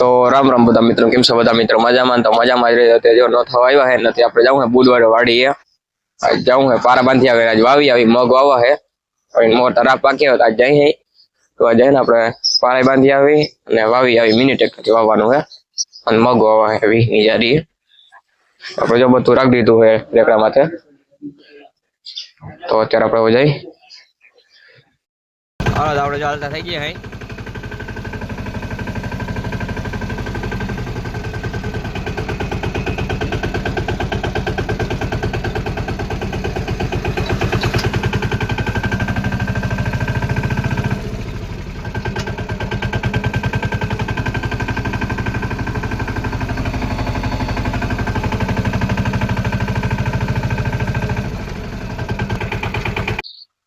રામ રામ બધા મિત્રો, કેમ છો બધા મિત્રો? મજામાં તો મજામાં જ રહ્યો. તે જો ન થવા આવ્યા હે, નથી, આપણે જવું હે બુધવારે વાડીએ. જવું હે, પારા બાંધી આવે, આજ વાવી આવી, મગ વાવા હે. હવે મોટા રાપ પાક્યા હોય આજ જઈ હે. તો આ જઈને આપણે પારા બાંધી આવી અને વાવી આવી મિની ટ્રેક્ટરથી વાવવાનું હે. અને મગ વાવા હે વીસની જારી આપણે જો બધું રાખી દીધું હે, રેકડા માથે. તો અત્યારે આપણે જઈ. આપણે જો હાલતા થઈ ગયા હે.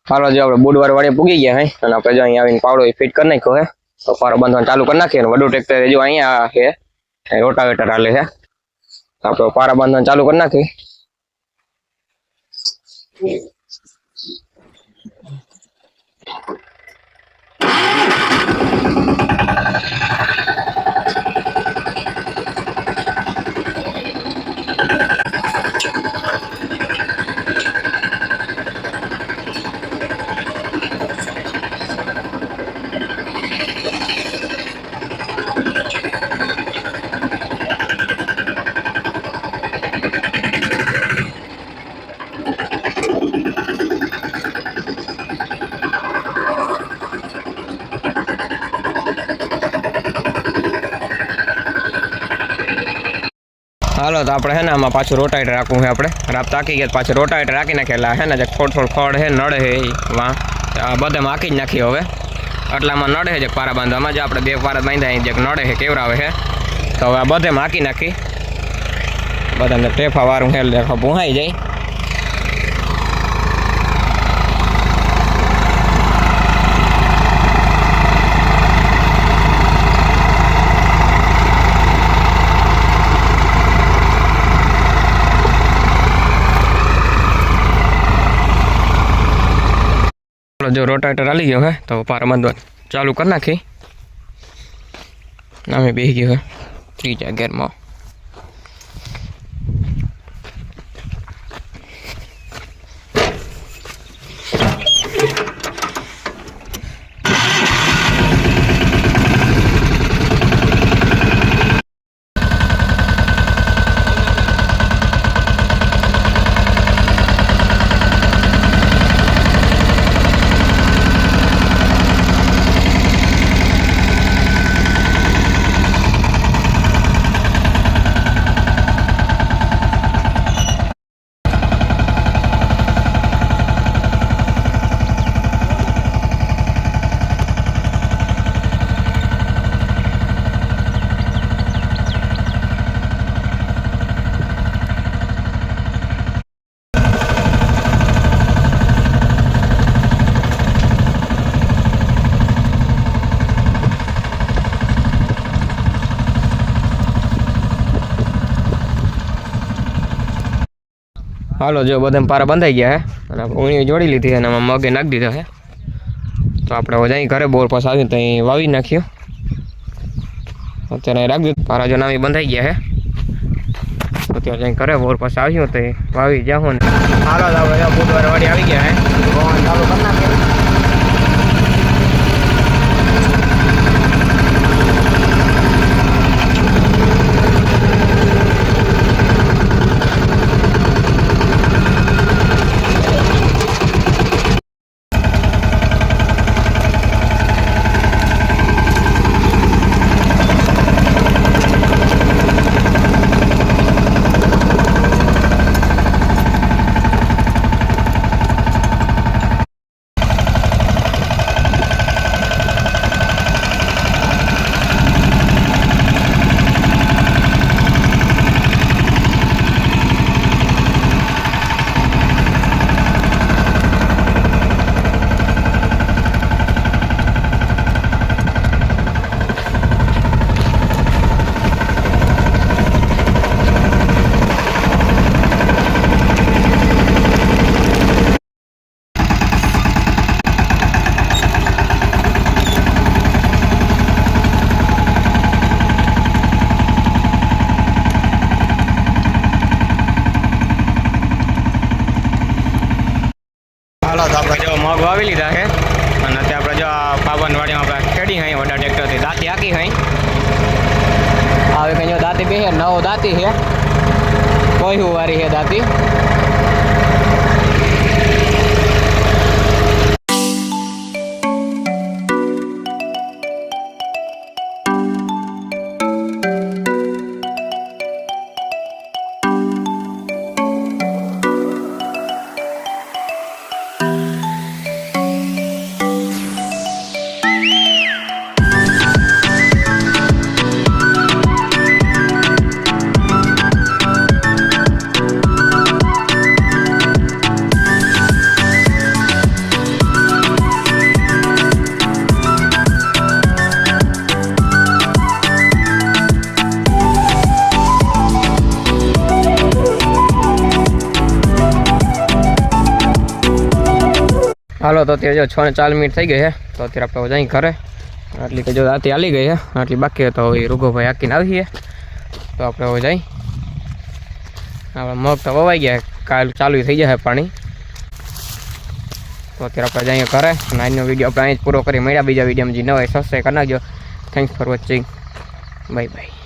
હાલો જો આપણે બુધવાર વાડે પૂગી ગયા હે અને આપણે જો અહીંયા આવીને પાવડો ફિટ કરી નાખ્યો હે તો પારો બાંધવાનું ચાલુ કરી નાખીએ અને વડું ટ્રેક્ટર જો અહીંયા છે અહીં રોટાવેટર હાલે છે તો આપણે પારા બાંધવાનું ચાલુ કરી નાખી હાલો, તો આપણે હે ને આમાં પાછું રોટાઈટ રાખવું છે આપણે. રાપ તાકી ગયા પાછું રોટાઈટ રાખી નાખેલા. હે ને, જે થોડ થોડ ખડ હે નડે હે વાં. બધે માખી જ નાખી હવે. આટલામાં નડે છે, જે પારા બાંધવામાં. જે આપણે બે પારા બાંધ્યા જે નડે છે, કેવરાવે છે. તો હવે આ બધે માખી નાખી. બધાને ટેફા વાળું દેખો ભૂહાઈ જાય. ચાલો જો રોટાવેટર હાલી ગયો હે તો પારા બાંધવાનું ચાલુ કરી નાખી અમે બેસી ગયો હે ત્રીજા ગેરમાં હાલો, જો બધા પારા બંધાઈ ગયા હે. અને આપણે જોડી લીધી અને આમાં મગે નાખી દીધો હે. તો આપણે અહીં ઘરે બોર પાસે આવીને ત્યાં વાવી નાખ્યો. અત્યારે રાખી દીધું પારા જો નામી બંધાઈ ગયા હે. અત્યારે અહીં ઘરે બોર પાસે આવ્યું તો વાવી જાઉં ને. હાલો બુધવારે વાડી આવી ગયા હે. ચાલુ હવે કંઈ દાંતી બેસે નવો દાંતી છે કોઈ હુવારી છે દાંતી હાલો તો અત્યારે જો છ ને ચાર મિનિટ થઈ ગઈ છે તો અત્યારે આપણે જઈ ઘરે આટલી કે જો રાતે હાલી ગઈ છે આટલી બાકી હોય તો હવે રૂગોભાઈ હાકીને આવીએ તો આપણે હવે જઈ આપણે મગ તો વવાઈ ગયા કાલ ચાલુ થઈ જશે પાણી તો અત્યારે આપણે જઈએ ઘરે અને આજનો વિડીયો આપણે અહીં જ પૂરો કરી મળ્યા બીજા વિડીયોમાં જે ન હોય સબસ્ક્રાઈબ કરી નાખજો thanks for watching bye bye